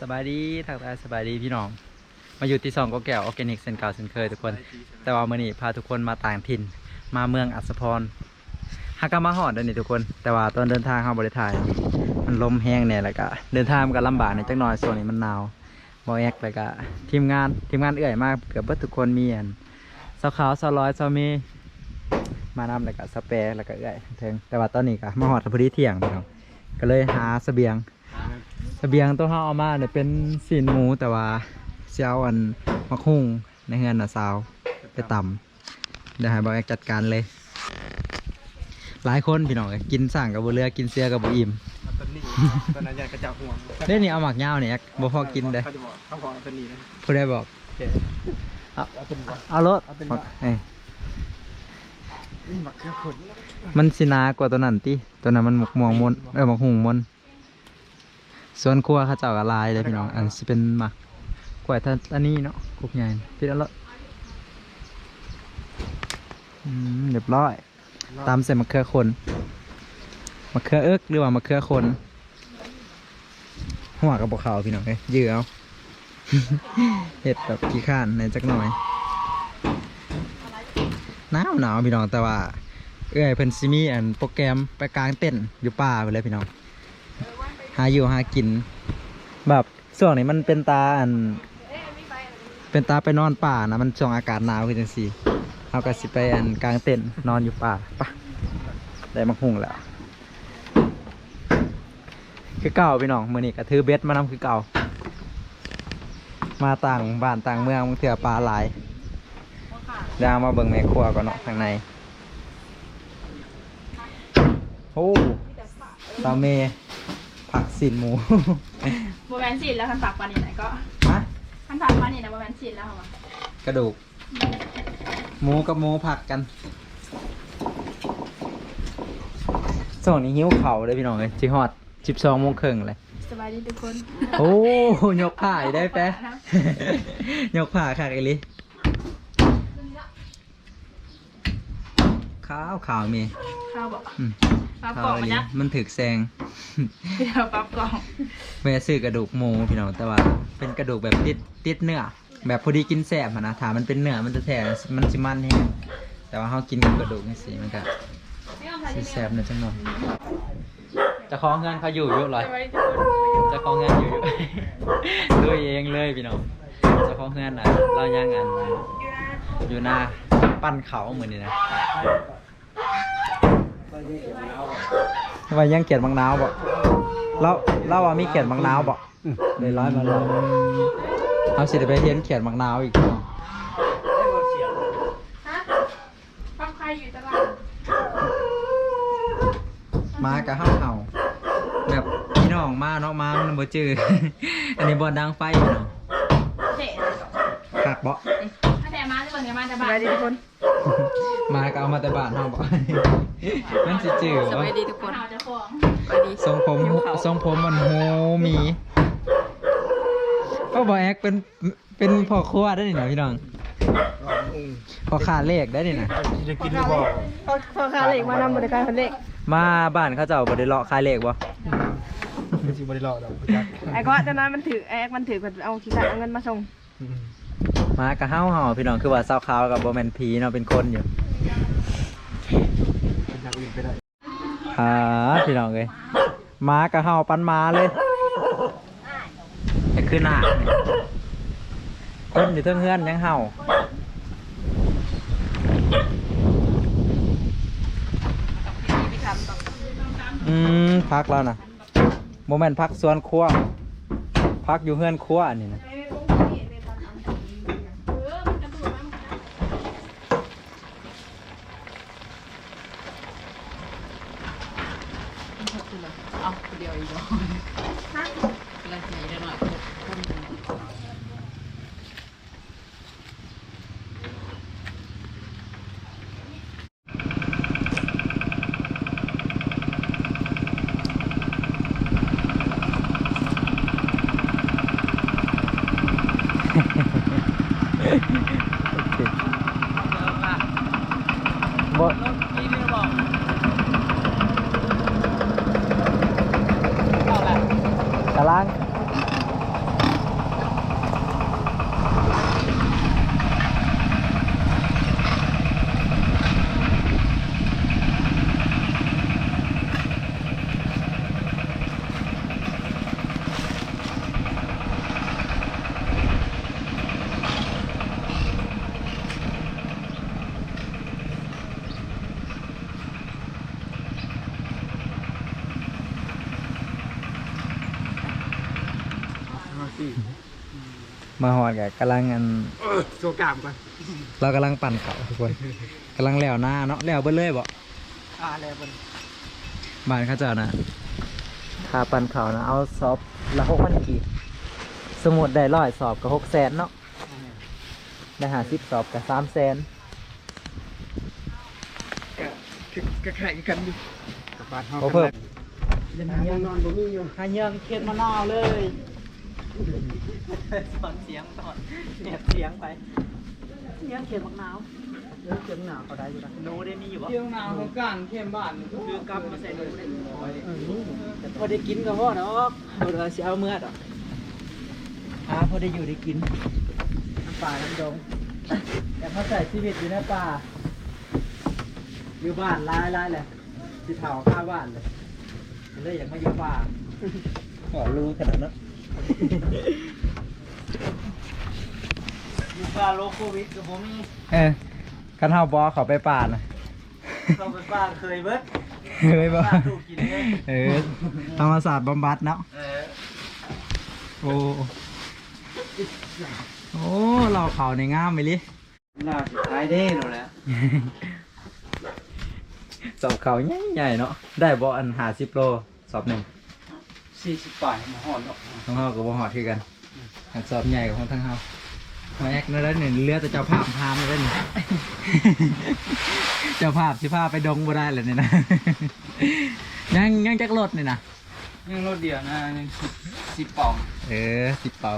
สบายดีทักทายสบายดีพี่น้อง มาอยู่ที่สองก็แก้วออร์แกนิกเซนเก่าเซนเคยทุกคน แต่ว่ามื่อนี้พาทุกคนมาต่างถิ่น มาเมืองอัศพรฮักก็มาหอดเดินนี่ทุกคน แต่ว่าตอนเดินทางเข้าบริทาย มันลมแห้งเนี่ยแล้วก็เดินทางมันก็ลำบากในอยจักหน่อยส่วนนี้มันหนาวบอแอกแล้วก็ทีมงานทีมงานเอื่อยมากเกือบเบิดทุกคนมีอันสาวขาวสาวร้อยสาวเมมานำแล้วก็สเปรแล้วก็เอื่อยเทิงแต่ว่าตอนนี้ก็มาหอดพอดีเที่ยงพี่น้องก็เลยหาเสบียง เสบียงตัวเฮาเอามาเนี่ยเป็นสีนหมูแต่ว่าเสียเอาอันมักหุ่งในเฮือนน่ะสาวไปต่ำเดี๋ยวให้บอกแอกจัดการเลย หลายคนพี่น้องเอ้ยกินสั่งกับบุเรือกินเสียกับบุอิ่มตอนนี้ตอนนั้นอยากกระจับห่วงเล่นนี่เอาหมักยาวเนี่ยแอกบ่พอกินเด้อเขาจะบอกเขาบอกตอนนี้นะผู้ใดบอกโอเคเอาเป็นว่าเอารถเอาเป็นหมัว่ากเอ้ยนี่หมักแค่คนมันสินากว่าตัวนั้นติตัวนั้นมันหมกม่วงมนเออหมกหุ่งมน ส่วนครัวเขาเจ้าก็ลายเลยพี่น้อง อันสิเป็นหมักกล้วยท่านอันนี้เนาะกุกใหญ่พี่แล้วอืมเรียบร้อย ตามใส่มะเขือคนมะเขือเอิกหรือว่ามะเขือคน หัวกับบกเขาพี่น้องเอ้ยยื้อเอาเห็ดแบบขี้ข้านในจักหน่อยหนาวหนาวพี่น้องแต่ว่า เอ้ยเพิ่นซิมีอันโปรแกรมไปกลางเต้นอยู่ป่าไปเลยพี่น้อง หาอยู่หากิน แบบช่วงนี้มันเป็นตาอัน เป็นตาไปนอนป่านะมันช่วงอากาศหนาวคือจังซี่เราก็สิไปอันกลางเต็นท์นอนอยู่ป่าปะได้มาหุงแล้ว คือเก่าพี่น้องมือนี้ก็ถือเบ็ดมานำคือเก่า มาต่างบ้านต่างเมืองเถื่อปลาหลายเดยวเอามาเบิ่งแม่ครัวก่อนเนาะข้างในโอ้ตาเมย ผักสินหมู โบแมนสินแล้วคันฝากปานนี่ไหนก็ฮะ คันฝากปานนี่นะโบแมนสินแล้วเหรอกระดูก หมูกับหมูผักกันส่วนนี้หิ้วเข่าวเลยพี่น้องเลยจิฮอดสิบสองโมงครึ่งเลย สบายดีทุกคนโอ้ยกผ่าอีกได้แปะ ยกผ่าค่ะไอลิขาวขาวมี ข้าวบอกอืมปั๊บขากล่วองไอมาลิจ้ะมันถึกแซง เดี๋ยวปั๊บกล่องแม่ซื้อกระดูกหมูพี่น้องแต่ว่าเป็นกระดูกแบบติดติดเนื้อแบบพอดีกินแสบอะนะถามมันเป็นเนื้อมันจะแท้มันสิมันแฮงแต่ว่าเขากินกับกระดูกนี่สิมันก็สิแสบหน่อยจังหน่อยเจะคล้าของเงินเขาอยู่อยู่เลยสบายดีทุกคนเจะคล้าของเงินอยู่อยู่ ด้วยเองเลยพี่น้องเจะคล้าของเงินอะเราย่างงานอยู่หน้าปั้นเขาเหมือนนี่นะ ว่ายังเขียนบางนาวบ่เราเราว่ามีเขียนบางนาวบ่เลยร้อยมาเลยเอาสิได้ไปเห็นเขียนบางนาวอีกเนาะฮะปั๊บใครอยู่ตลาดมากับเฮาเฮาแบบพี่น้องมาเนาะมามันบ่จื้ออันนี้บ่ดังไฟพี่น้องเด็กคักบ่ถ้าแต่มาจะเบิ่งกันมาจะบ้านสบายดีทุกคน มาก็เอามาแต่บ้านเฮาบ่มันสิจื้อสบ่บายดีทุกคนเจ้าของทรงผมทรงผมมันโหมีก็บ่แอกเป็นเป็นพ่อครัวได้นี่นะพี่น้องพ่อค้าเลขได้นี่นะจะกินหรือเปล่าพอพอคาเหล็กมานำบริการคนเล็กมาบ้านเขาเจ้าบ่ได้เลาะขายเลขบ่ไม่จริงไม่ได้หลอกดอกจักไอ้ก็ตอนนั้นมันถือไอ้มันถือเอาขี้ขาดเอาเงินมาส่งมากับเฮาเฮาพี่น้องคือว่าเศร้าขาวกับบ่แม่นผีเนาะเป็นคนอยู่เป็น อย่างอื่นไปได้อ่าพี่น้องเอ้ยมากับเฮาปันมาเลยแต่คือหน้านี่คนอยู่เทิงเฮือนยังเฮาไปทำต่ออืมพักแล้วนะโมเมนพักสวนครัวพักอยู่เฮือนครัวอันนี้นะบ่กำลัง มาหอดกับกำลังอันโซกามก่อนเรากำลังปั่นเขาทุกคนกำลังแล้วหน้าเนาะแล้วเบิ้เลยบ่อ่าแล้วมันบ้านเขาเจ้านะค่าปั่นเขานะเอาสอบละหกพันกีบสมุดได้ร้อยสอบกับหกแสนเนาะได้หาสิบสอบกับสามแสนก็ก็แข่งกันอยู่กับบ้านเฮาโอ้เพิ่มยังยังนอนบ่มีอยู่หาเยืองเข็ดมะนาวเลย สอนเสียงสอนเสียบเสียงไปเยืองเข็ดมะนาวเรื่องเสียงหนาวเขาได้อยู่นะโนได้มีอยู่ปะเสียงหนาวของการเข้มบ้านคือกำมาใส่โนได้เออนี่พอได้กินก็พอเนาะเอาเราสิเอาเมื่อดอกหาพอได้อยู่ได้กินน้ำป่าน้ำดงแต่เขาใส่ชีวิตอยู่ในป่าอยู่บ้านหลายหลายแหละสิเผาข้าบ้านเลยเลยอยากมาอยู่ป่าขอรู้ขนาดนั้น อยู่ป่าโลโควิดกับผมนี่เออกันเฮาบอเขาไปป่าน่ะเราไปบ้านเคยเบิดเคยบ่บ้านลูกกินเลยเออธรรมศาสตร์บำบัดเนาะเออโอ้โอ้เราเขาในงามไปลิน่าสุดท้ายเด้หนูแหละสอบเขาใหญ่ใหญ่ๆเนาะได้บ่อันหาสิบโลสอบหนึ่ง สี่สิบป่ายมาหอนเนาะทั้งเฮากับบ่หอดคือกันอันสอบใหญ่กว่าของทั้งเฮามาแอกนั่นแล้วหนึ่งเรือแต่เจ้าภาพพามเลยนี่เจ้าภาพสิพาไปดงบ่ได้เลยนี่นะยังยังจักรถนี่นะยังรถเดียวนะยังสิบสิบป่องเออสิเป๋า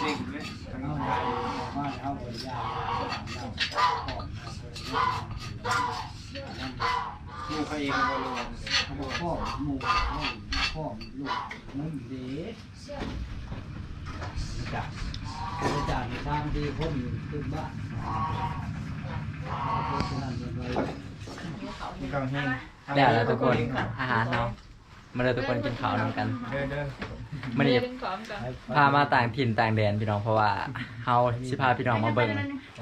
เด็กเลยบ้านเฮาบ่ได้ยาก ลูกเขาเองก็รู้เขาบอกพ่อหมู่พ่อลูกนั่นเด้จ้ะคือจากในทางที่คนขึ้นบ้านเพราะฉะนั้นเป็นไรมีกางแห้งเดี๋ยวแล้วทุกคนอาหารเนาะ มาเลยทุกคนกินข้าวนำกันเด้อเด้อมันนี่ดึงของกันพามาต่างถิ่นต่างแดนพี่น้องเพราะว่าเฮาสิพาพี่น้องมาเบิ่ง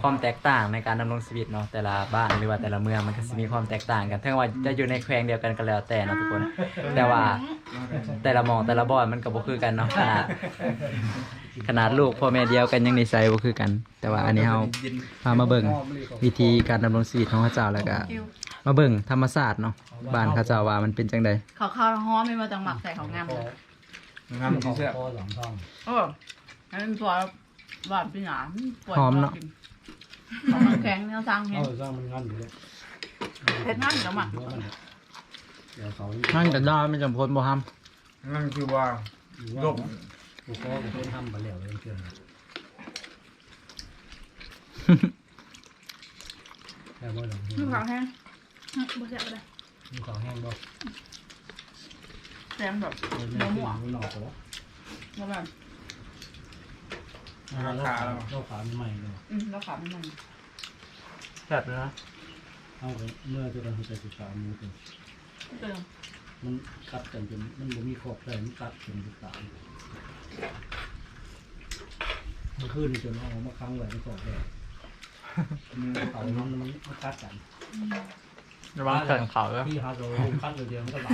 ความแตกต่างในการดำรงชีวิตเนาะแต่ละบ้านหรือว่าแต่ละเมืองมันก็สิมีความแตกต่างกันถึงว่าจะอยู่ในแขวงเดียวกันก็แล้วแต่เนาะทุกคน แต่ว่าแต่ละหมองแต่ละบ่อนมันก็บ่คือกันเนาะขนาด ขนาดลูกพ่อแม่เดียวกันยังนิสัยบ่คือกัน แต่ว่าอันนี้เฮาพามาเบิ่งวิธีการดำรงชีวิตของเขาเจ้าแล้วก็มาเบิ่งธรรมศาสตร์เนาะบ้านเขาเจ้าว่ามันเป็นจังไดเขาข้าวฮ้อมไม่มาจังหมักใส่ของงามเลยงามที่เสื้อพ่อสองท้องโอ้อันนี้ตัวหวานพี่หนาปวดหอมเนาะของมันแข็งเนื้อสร้างเห็นเอาสร้างมันงันอยู่เลยเผ็ดมากแล้วหมักเดี๋ยวมันเดี๋ยวเขานั่นก็ได้ไม่จำพ้นบ่ฮัมนั่นคือว่าลบ กูพ่อกูเป็นทำมาแล้วเรื่องเชื่อแต่ว่าเราคือขาวแห้งบ่แซ่บเลยดูเขาแห้งบ่แซ่บแบบเนื้อหมูหนอกเหรอแล้วแบบราคาเราขาใหม่เลยอืมแล้วขาวมันมันแบบนะเอาไปเมื่อจะเราจะศึกษามือกันเติมมันกัดกันจนมันบ่มีขอบเลยมันกัดจนศึกษาม นขึ้นจนเอามาค้างไว้ในขอบเลยมือเขามันมันมันกัดกันระวังเขินเขาแล้วที่ฮาโซคัดเลยเดียวมันก็ไหล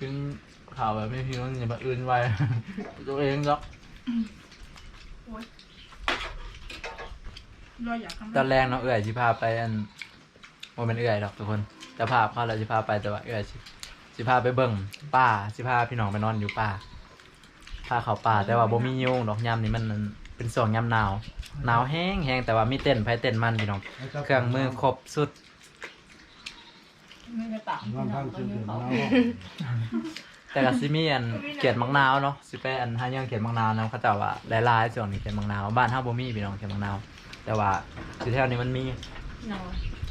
ถึงข่าวแบบไม่พิมพ์อย่ามาอื่นไว้ตัวเองหรอกรอยอยากทำตอนแรกเนาะเอื่อยสิพาไปอันว่าเป็นเอื่อยหรอกทุกคน จะพาเขาแล้วสิพาไปแต่ว่าเอื่อย สิสิพาไปเบิ่งป่าสิพาพี่น้องไปนอนอยู่ป่าพาเขาป่าแต่ว่าบ่มียุงดอกยามนี่มันเป็นส่วงยามหนาว หนาวแห้งแห้งแต่ว่ามีเต้นไผเต้นมันพี่น้อง เครื่องมือครบสุดไม่ได้ต่างว่างข้างก็ขึ้นยืเดืมอนเขาแล้วแต่ก็สิมีอันเขียดมังนาวเนาะสิไปอันหายังเขียดมังนาวนะเขาเจ้าว่าหลายๆส่วนนี่เขียดมังนาวบ้านเฮาบ่มีพี่น้องเขียดมังนาว แต่ว่าสิแถวนี้มันมีเนาะ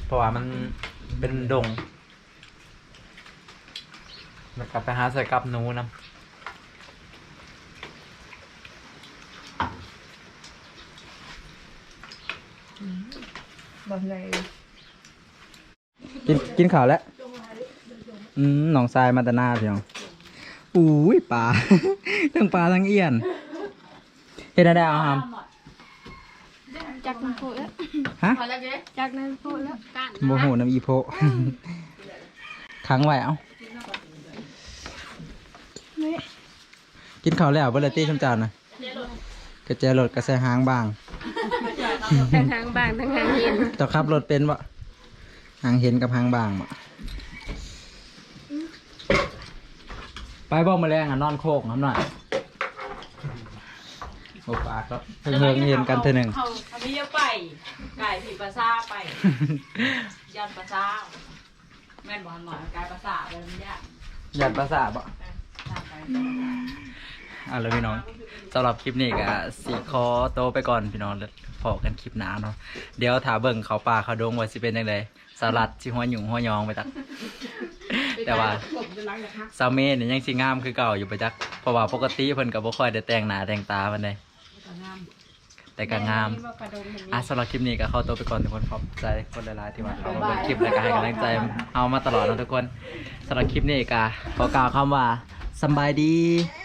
เพราะว่ามันเป็นดง แล้วกลับไปหาใส่กับหนูนะบางไงกินกินข้าวแล้ว อืมหนองทรายมาแตหนาพี่น้องอุ้ยปลา ทั้งปลาทั้งเอียนเฮ็ดได้เอาหามจากน้ำพุแล้วฮะพอแล้วเจ๊จากน้ำพุแล้วกันโมโหน้ำอีโพค้างไว้เอา กินข้าวแล้วเบอร์ตี้ชมจานนะกระเจรถกระแสหางบางทั้งทางบางทั้งทางเย็นเจ้าขับรถเป็นบ่หางเห็นกับหางบางบ่ไปบ่มาแรงอะนอนโคกน้ำหน่อยโอ้ปากครับเพิ่งเพิ่งเห็นกันเท่อหนึ่งเขาเขาไม่เยอะไปไก่ผีปลาซ่าไปยันปลาซ่าแม่นบอลหน่อยไก่ปลาซ่าเลยมันยากหยัดภาษาบ่ ตามไปอะแล้วพี่น้องสำหรับคลิปนี้ก็สีคอโตวไปก่อนพี่น้องแล้วพอกันคลิปหน้าเนาะเดี๋ยวถาเบิ่งเขาป่าเขาดงว่าสิเป็นยังไงสลัดสิหัวหยุ่งหัวยองไปตัก แต่ว่าซาเม่นี่ยังสิงามคือเก่าอยู่ไปจักเพราะว่าปกติเพิ่นก็บ่ค่อยได้แต่งหน้าแต่งตาปานใดแต่ก็งามอะสำหรับคลิปนี้ก็เข้าตัวไปก่อนทุกคนขอบใจคนหลายๆที่ว่าเขามาเบิ่งคลิปแล้วก็ให้กำลังใจเอามาตลอดนะทุกคนสำหรับคลิปนี้ก็ขอกล่าวคำว่าสำบายดีบ